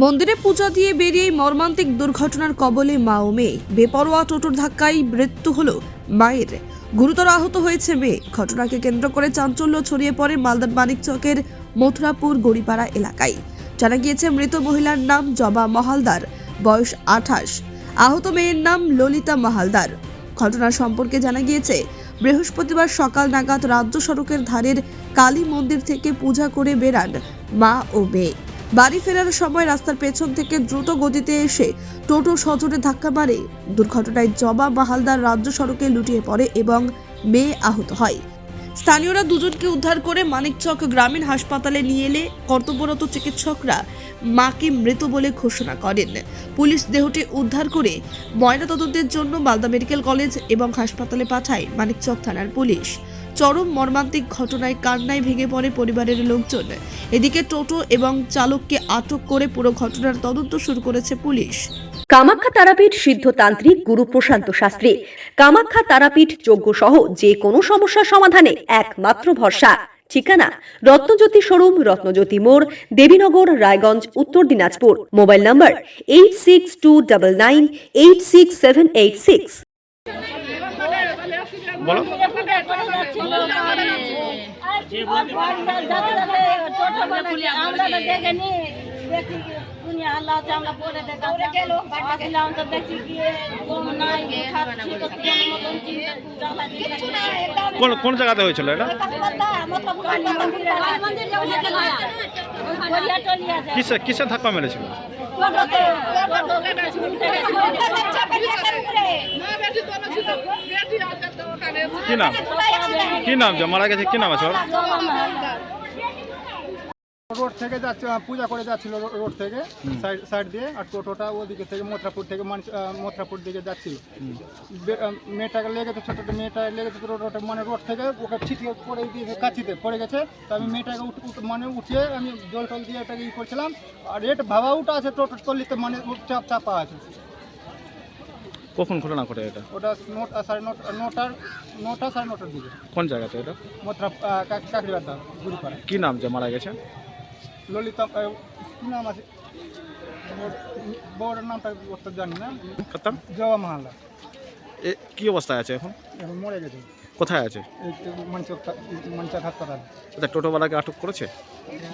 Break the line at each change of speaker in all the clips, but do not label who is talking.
মন্দিরে পূজা দিয়ে বেরিয়ে মর্মান্তিক দুর্ঘটনার কবলে মা ও মেয়ে। বেপরোয়া টোটোর ধাক্কায় মৃত্যু হলো মায়ের। গুরুতর আহত হয়েছে মেয়ে। ঘটনাকে কেন্দ্র করে চাঞ্চল্য ছড়িয়ে পড়ে মালদার মানিক চকের মথুরাপুর গড়িপাড়া এলাকায়। জানা গিয়েছে, মৃত মহিলার নাম জবা মহালদার, বয়স আঠাশ। আহত মেয়ের নাম ললিতা মাহালদার। ঘটনা সম্পর্কে জানা গিয়েছে, বৃহস্পতিবার সকাল নাগাদ রাজ্য সড়কের ধারের কালী মন্দির থেকে পূজা করে বেরান মা ও মেয়ে। বাড়ি ফেরার সময় রাস্তার পেছন থেকে দ্রুত গতিতে এসে টোটো সজোরে ধাক্কা মারে। দুর্ঘটনায় জবা বাহালদার রাজ্য সড়কে লুটিয়ে পড়ে এবং মেয়ে আহত হয়। স্থানীয়রা দুজনকে উদ্ধার করে মানিকচক গ্রামীণ হাসপাতালে নিয়ে এলে কর্তব্যরত চিকিৎসকরা মাকে মৃত বলে ঘোষণা করেন। পুলিশ দেহটি উদ্ধার করে ময়নাতদন্তের জন্য মালদা মেডিকেল কলেজ এবং হাসপাতালে পাঠায় মানিকচক থানার পুলিশ। চরম মর্মান্তিক ঘটনায় কান্নায় ভেঙে পড়ে পরিবারের লোকজন। এদিকে টোটো এবং চালককে আটক করে পুরো ঘটনার তদন্ত শুরু করেছে পুলিশ।
কামাখ্যা তারাপীঠ সিদ্ধতান্ত্রিক গুরু প্রশান্ত শাস্ত্রী। কামাখ্যা তারাপীঠ যজ্ঞ সহ যে কোনো সমস্যার সমাধানে একমাত্র ভরসা। ঠিকানা রত্নজ্যোতি শোরুম রত্নজ্যোতি মোড় Devinagar Raiganj Uttar Dinajpur. Mobile number eight six two double nine eight six seven eight six
দেখিনি দেখি দুনিয়া আল্লাহ আমরা পরে দেখলাম তো গিয়ে কম নাই কোনো
জায়গাতে হয়েছিল এটা? কিসে কিসে ধাক্কা মেরেছিল? কি নাম? কি নাম? মারা গেছে কি নাম আছে
রোড থেকে যাচ্ছে পূজা করে যাচ্ছিল রোড থেকে সাইড সাইড দিয়ে আর টোটোটা ওদিকে থেকে মথুরাপুর থেকে মথুরাপুর দিকে যাচ্ছিল। মেয়েটাকে লেগেছে ছোটোটা মেয়েটা লেগেছে তো মানে রোড থেকে ওকে ছিটিয়ে পড়ে দিয়েছে কাছিতে পড়ে গেছে। তো আমি মেয়েটাকে মানে উঠিয়ে আমি জল টল দিয়ে এটাকে ই করছিলাম। আর এটা ভাবা উঠা আছে টোটো তলিতে মানে চাপ চাপা আছে।
কখন ঘটনা ঘটে এটা?
ওটা নোট সাড়ে নটা নটার নটা সাড়ে নটার দিকে।
কোন জায়গাতে এটা?
মথুরা কাকরিবাদা গুড়িপাড়া
কি নাম যে মারা গেছে?
ললিতা কি নাম আছে? বউর নামটা অত জানি না।
করতাম
জবা মাহালা।
এ কি অবস্থায় আছে এখন?
এখন মরে গেছে।
কোথায় আছে?
মঞ্চক হাসপাতাল।
এটা টোটোওয়ালাকে আটক করেছে?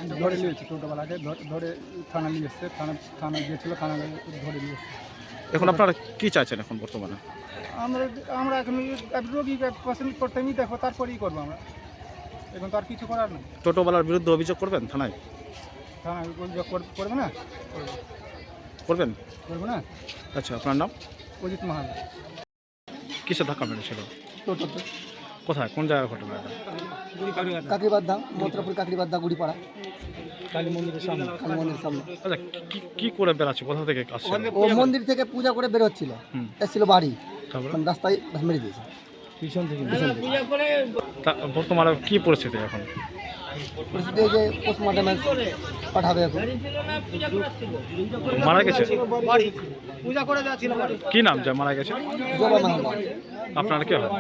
ধরে নিয়েছে টোটোবেলাকে ধ- ধরে থানা নিয়ে এসছে। থানা থানা গিয়েছিল থানা ধরে নিয়ে এসছে।
এখন আপনারা কি চাইছেন এখন বর্তমানে?
আমরা আমরা এখন রোগীকে পছন্দ প্রথমেই দেখো তারপরেই করব আমরা। এখন তো আর কিছু করার নেই।
টোটোওয়ালার বিরুদ্ধে অভিযোগ করবেন থানায়?
থানা অভিযোগ কর- করবে না?
করবেন?
করবে না?
আচ্ছা আপনার নাম?
অজিত মাহালা
কিসে ধাক্কা মেরেছিল?
টোটোতে।
কোথায়? কোন জায়গার ঘটনা এটা?
কাকরিবাদ্ধা মথুরাপুর কাকরিবাদ্ধা গুড়িপাড়া।
কালী মন্দিরের সামনে।
কালী মন্দির সামনে।
আচ্ছা কি কি করে বেড়াচ্ছে? কোথা থেকে আসছে?
ও মন্দির থেকে পূজা করে বেরোচ্ছিল।
হুম।
এসেছিল বাড়ি। তখন রাস্তায় মেরে দিয়েছে।
পিছন থেকে।
তা- বর্তমানে কি পরিস্থিতি এখন?
পরিস্থিতি যে পাঠাবে এখন।
মারা গেছে?
পূজা করে যাচ্ছিল
কি নাম যা মারা গেছে? আপনার কি হয়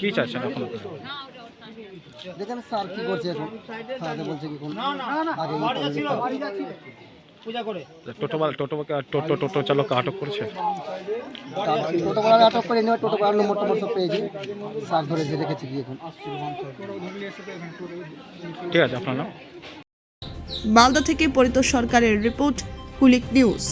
কি চাইছেন এখন?
দেখেন স্যার কি করছে এখন? বলছে কি কোন আগে করবে।
টোটোওয়ালা টোটো টোটো টোটো চালককে আটক করেছে?
তা টোটো করার আটক করে নেওয়া টোটো করার নম্বর টম্বর সব পেয়েছি। শাক ধরে যে রেখেছি গিয়ে এখন।
ঠিক আছে আপনার নাম?
মালদা থেকে পরিতোষ সরকারের রিপোর্ট কুলিক নিউজ।